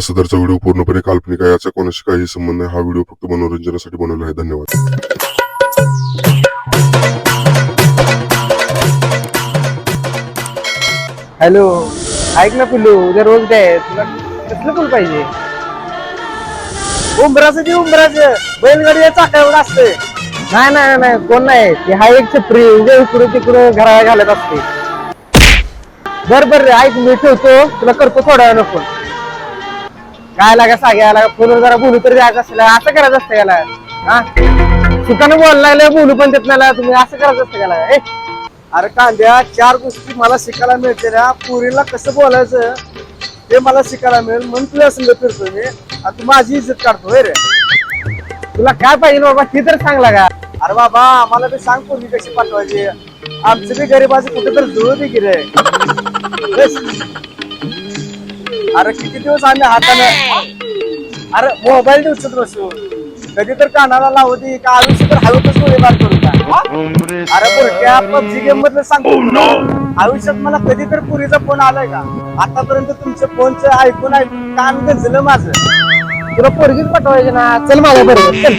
हा सदरचा व्हिडिओ पूर्णपणे काल्पनिक आहे याचा कोणाशी काही संबंध नाही. हा व्हिडिओ फक्त मनोरंजनासाठी बनवला आहे. धन्यवाद. हॅलो ऐक ना पिल्लू उद्या रोज डे तुला कसलं फुल पाहिजे. उंबराचं ते उंबराचं. बैलगाडी चाकावर असते नाही नाही नाही कोण नाही. ते हा एक छत्री उद्या इकडे तिकडे घरा घालत असते. बर बर ऐक मी ठेवतो. तुला करतो थोड्या वेळ फोन. काय लागा साग्याला फोनवर जरा बोलू तरी द्यायचं असेल असं करायचं असतं याला. हा? सुखानं बोलायला लागलं बोलू पण देत नाही तुम्ही. असं करायचं असतं याला. ए! अरे कांद्या चार गोष्टी मला शिकायला मिळते पुरीला कसं बोलायचं ते मला शिकायला मिळेल म्हणून तुला संग फिरतो मी. आणि तू माझी इज्जत काढतोय रे? तुला काय पाहिजे बाबा? ती तर सांगला का अरे बाबा आम्हाला बी सांग पूर्वी कशी पाठवायची. आमचं बी गरीबाचं कुठे तर जुळू दे की रे. बस. अरे किती दिवस आम्ही हाताने अरे मोबाईल दिवसात बसू. कधी तर कानाला लावते का आयुष्य तर हवेतच गोळीबार करू का? अरे पुरक्या पबजी गेम मधलं सांगतो तुला. आयुष्यात मला कधी तर पुरीचा फोन आलाय का? आतापर्यंत तुमच्या फोनचं ऐकून ऐकून कान गंजलं माझं. तुला पोरगीच पाठवायचे ना. चल माझ्या बरोबर चल.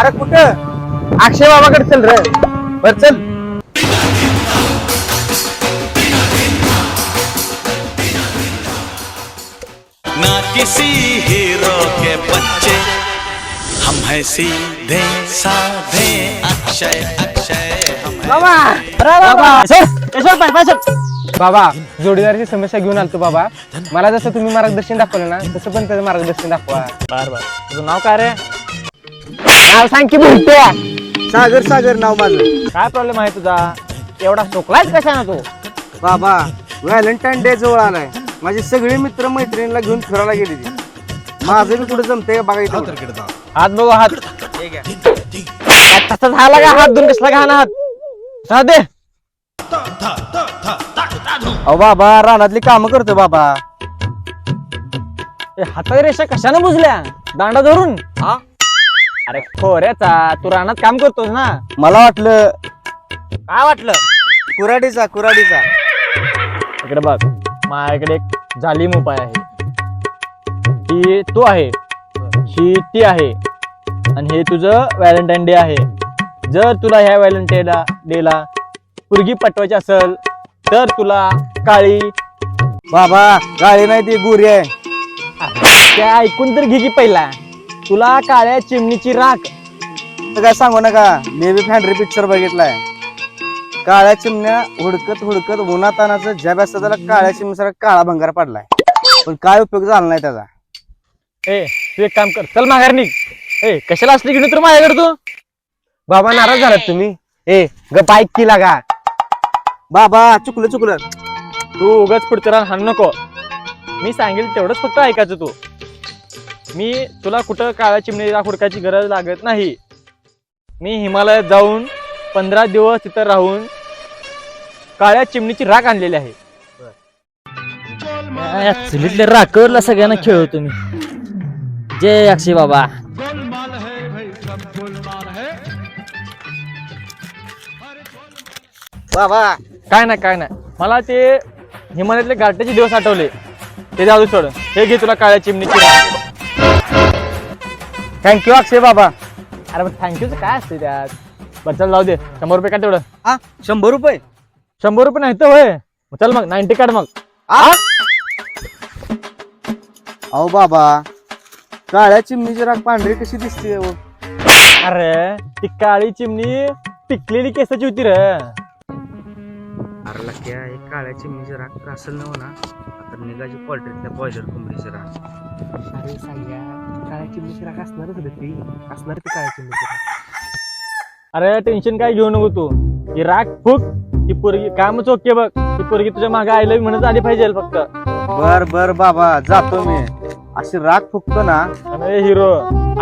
अरे कुठं? अक्षय बाबाकडे चल रे. बर चल. ना किसी हीरो के बच्चे। हम हैं सीधे साधे। अक्षय अक्षय हम हैं। बाबा बाबा बाबा। जोडीदाराची समस्या घेऊन आलतो बाबा. मला जसं तुम्ही मार्गदर्शन दाखवलं ना तसं पण त्याचं मार्गदर्शन दाखवा. बर बर. तुझं नाव काय रे? नाव सांग की बोलतोय सागर सागर नाव माझं. काय प्रॉब्लेम आहे तुझा? एवढा चोकलाच कशानं तू? बाबा व्हॅलेंटाईन डे जवळ आलाय. माझे सगळे मित्र मैत्रिणीला घेऊन फिरायला गेले ती माझं बी कुठे जमतंय का बघायचं हात बघू हात. तसा झाला का हात? दोन कसला घाण हात. दे. अहो बाबा रानातली कामं करतो बाबा. ए, हाताची रेषा कशानं बुजल्या? दांडा धरून. हा? अरे खोऱ्याचा तू रानात काम करतोस ना? मला वाटलं काय वाटलं? कुराडीचा कुराडीचा इकडे बघ. माझ्याकडे एक झालीम उपाय आहे. ही तू आहे. ही ती आहे. आणि हे तुझं व्हॅलेंटाईन डे आहे. जर तुला ह्या व्हॅलेंटाईन डेला पुरगी पटवायची असेल तर तुला काळी बाबा काळी नाही ती गुरी आहे. त्या ऐकून तर घे की पहिला. तुला काळ्या चिमणीची राख. तर काय सांगू नका. मी बी फॅन्ड्री पिक्चर बघितलाय. काळ्या चिमण्या हुडकत हुडकत उन्हातानाचं ज्या त्याला काळ्या चिमणीसारखा काळा भंगार पडलाय. पण काय उपयोग झाला नाही त्याचा? ए तू एक काम कर चल माघार निघ. ए कशाला असली घेऊन तर माझ्याकडे तू? बाबा नाराज झालात तुम्ही. ए ग बाईक की लागा. बाबा चुकलं चुकलं. तू उगाच पुढचं रान हाण नको. मी सांगेल तेवढंच फक्त ऐकायचं तू. मी तुला कुठं काळ्या चिमणीला हुडकायची गरज लागत नाही. मी हिमालयात जाऊन पंधरा दिवस तिथं राहून काळ्या चिमणीची राख आणलेली आहे. चुलीतल्या राकरला सगळ्यांना खेळवतो मी जय अक्षय बाबा. बाबा. काय नाही काय नाही. मला ते हिमालयातले गाठ्याचे दिवस आठवले. ते जाऊ सोड. हे घे तुला काळ्या चिमणीची राख. थँक्यू अक्षय बाबा. अरे मग थँक्यूचं काय असते त्यात? बरं चल जाऊ दे. शंभर रुपये काढ तेवढं. हा शंभर रुपये? शंभर रुपये नाही तर होय. मग चल मग नाईन्टी काढ मग. अहो बाबा काळ्या चिमणीची राख पांढरी कशी दिसते हो? अरे ती काळी चिमणी पिकलेली केसाची होती रे. अरे लक्या एक काळ्या चिमणीची राख असेल ना हो ना आता निघायची पोल्ट्रीतल्या बॉयलर कोंबडीची अरे सांग्या काळ्या चिमणीची राख असणारच रे ती. असणार ती काळ्या चिमणीची अरे टेन्शन काय घेऊ नको तू. ही राग फुक ती पोरगी कामच ओके बघ. ती पोरगी तुझ्या मागे आयला म्हणत आली पाहिजे फक्त. बर बर बाबा जातो मी. अशी राख फुकतो ना. आणि हिरो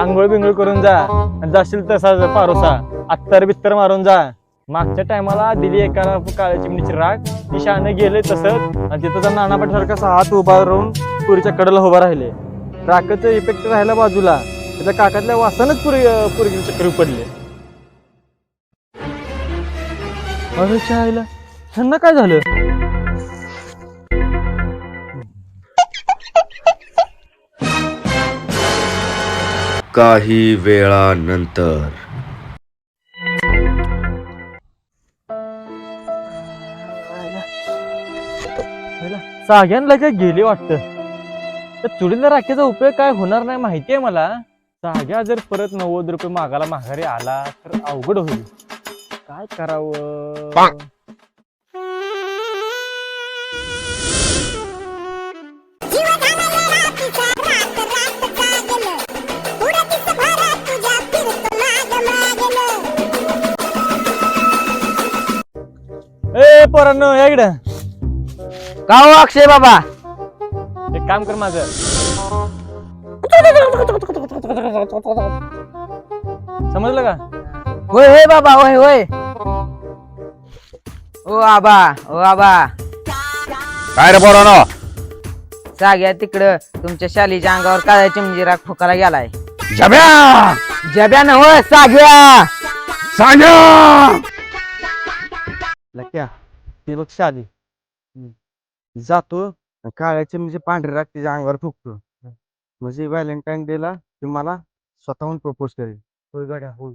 आंघोळ बिंघोळ करून जा. आणि जाशील तसा पारोसा. अत्तर बित्तर मारून जा. मागच्या टायमाला दिली एकाला काळ्या चिमणीची राग. ती शाने गेले तसंच. आणि तिथं त्या नानापाट सारखा हात उभा राहून पुरीच्या कडेला उभा राहिले. राखाचं इफेक्ट राहिला बाजूला. त्याच्या काकातल्या वासानच पुरी पुरगी चक्री पडले. अरे चायला ह्यांना काय झालं? काही वेळानंतर. साग्यांना काय गेले वाटतं. तर चुडीला राखेचा उपयोग काय होणार नाही माहितीये मला. साग्या जर परत नव्वद रुपये मागाला माघारी आला तर अवघड होईल. काय करावं? ए पोरांनो या इकडं. का हो अक्षय बाबा? एक काम कर माझं समजलं का? होय होय बाबा होय होय. ओ आबा ओ आबा. काय रे पोरानो? साग्या तिकडं तुमच्या शालीच्या अंगावर काळ्या चिमजी राग फुकाला गेलाय. जब्या! जब्या न हो साग्या. लक्या ते बघ शाली. जातो काळ्याचे म्हणजे पांढरे राग तिच्या अंगावर फुकतो. म्हणजे व्हॅलेंटाईन डे ला ती मला स्वतःहून प्रपोज करेल. होय गाड्या होय.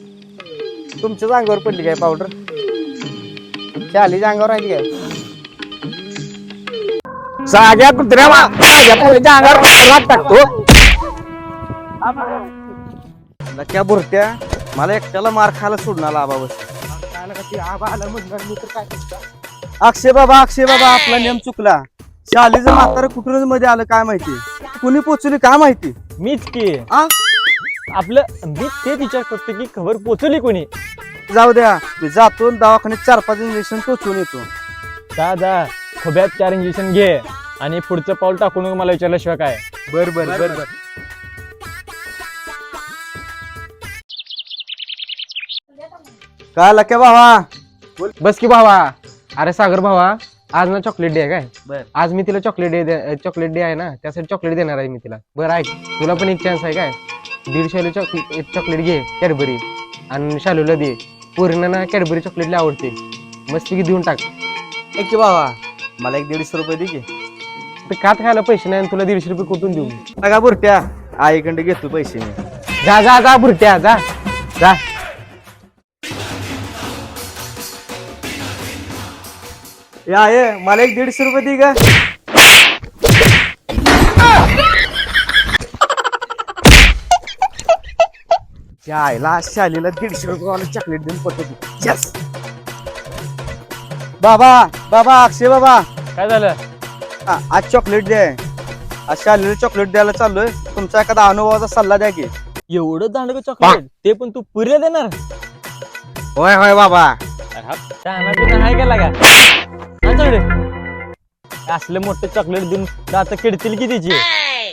तुमच्याच अंगावर पडली काय पावडर? शालीच्या अंगावर राहिली काय? साग्या कुत्र्या अंगावर राग टाकतो. लक्या बुरट्या मला एकट्याला मार खायला सोडून आला आबा बस. अक्षय बाबा अक्षय बाबा आपला नियम चुकला. शालीचं म्हातारं कुठूनच मध्ये आलं काय माहिती? कुणी पोचली काय माहिती? मीच की? आपलं मी ते विचार करतो की खबर पोचवली कोणी? जाऊ द्या मी जातो आणि दवाखान्यात चार पाच इंजेक्शन टोचून येतो. जा जा खब्यात चार इंजेक्शन घे आणि पुढचं पाऊल टाकून मला विचारल्याशिवाय काय? बर बर बर बर. काय लक्या बाबा बस की भावा. अरे सागर भावा आज ना चॉकलेट डे आहे काय? बर. आज मी तिला चॉकलेट डे चॉकलेट डे आहे ना त्यासाठी चॉकलेट देणार आहे मी तिला. बरं ऐक तुला पण एक चान्स आहे काय? दीडशे चॉकलेट चॉकलेट घे कॅडबरी आणि शालूला दे. ना कॅडबरी चॉकलेट लय आवडते. मस्तपैकी देऊन टाक. एक की बाबा मला एक दीडशे रुपये दे की. तर कात खायला पैसे नाही आणि तुला दीडशे रुपये कुठून देऊ? बघा बुरट्या आईकडे घेतो पैसे मी. जा जा जा भुरट्या जा. जा. या ये मला एक दीडशे रुपये दे का त्या आईला शालीला दीडशे रुपये चॉकलेट देऊन पटवतो यस बाबा बाबा अक्षय बाबा. काय झालं? आ- आज चॉकलेट द्या आज शालीला चॉकलेट द्यायला चाललोय. तुमचा एखादा अनुभवाचा सल्ला द्या की. एवढं दांडग चॉकलेट ते पण तू पुरे देणार? होय होय बाबा. असलं मोठं चॉकलेट देऊन दात किडतील की तिची?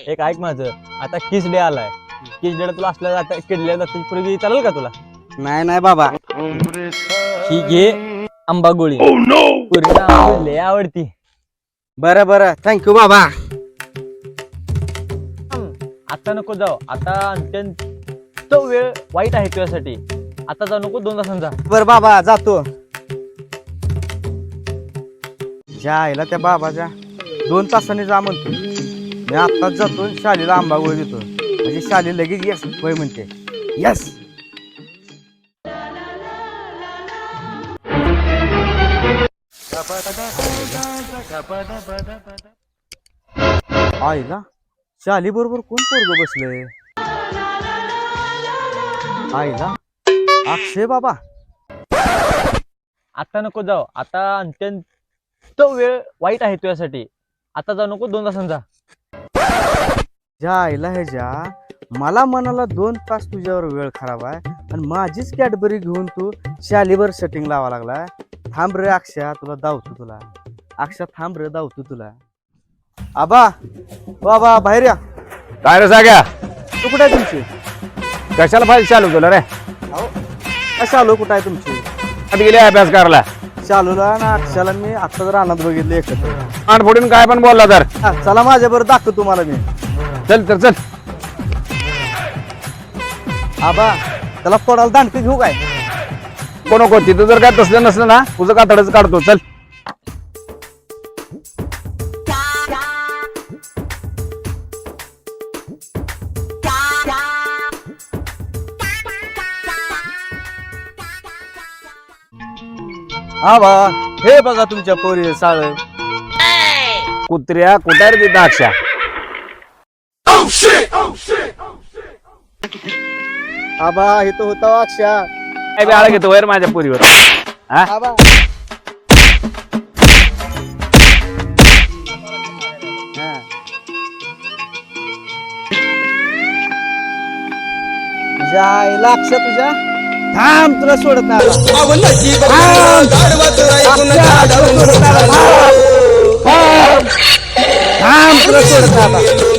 एक ऐक माझं. आता किस डे आलाय? किस डे तुला असल्या जाता किडल्या जाती पूर्वी चालेल का तुला? नाही नाही बाबा. ही घे आंबा गोळी. पूर्ण आंबा लय आवडती. बरं बरं. थँक्यू बाबा. आता नको जाऊ. आता अत्यंत वेळ वाईट आहे तुझ्यासाठी. आता जाऊ नको दोन तासांनी जा. बर बाबा जातो. ज्या आईला त्या बाबाच्या दोन तासांनी जा म्हणतो. मी आत्ताच जातो आणि शालीला आंबा गोळी देतो. म्हणजे शाली लगेच यस होय म्हणते. यस आईला शाली बरोबर कोण पोरग बसले आईला अक्षय बाबा. आता नको जाऊ आता अत्यंत वेळ वाईट आहे तुझ्यासाठी. आता जाऊ नको दोन तासांचा ज्या आईला ह्याच्या मला मनाला दोन तास तुझ्यावर वेळ खराब आहे आणि माझीच कॅडबरी घेऊन तू शालीवर सेटिंग लावा लागलाय. थांब रे अक्षया तुला दावतो तुला. अक्षा थांब रे दावतो तुला. आबा बाबा बाहेर या. काय रे साग्या? तू कुठे आहे तुमची? कशाला फाईल चालू केलं रे? का शालू कुठं आहे तुमची? आत गेले अभ्यास करायला. शालूला ना अक्षाला मी आत्ताच रानात बघितले एकत्र. आठ फोडून काय पण बोलला तर. हा, चला माझ्या बरोबर दाखव तुम्हाला मी. चल तर चल. आबा त्याला पडायला दांडके घेऊ काय? नको नको तिथं जर काय तसलं नसलं ना तुझं कातडच काढतो चल. आबा हे बघा तुमच्या पोरी साळ. कुत्र्या कुठार तिथं अक्षा आबा हे तर होता अक्षा काय बी आळा घेतो वर माझ्या पोरीवर. हा? आबा. हा. तुझ्या आईला अक्षा तुझ्या. थांब तुला सोडत नाही. थांब. तुला सोडत नाही.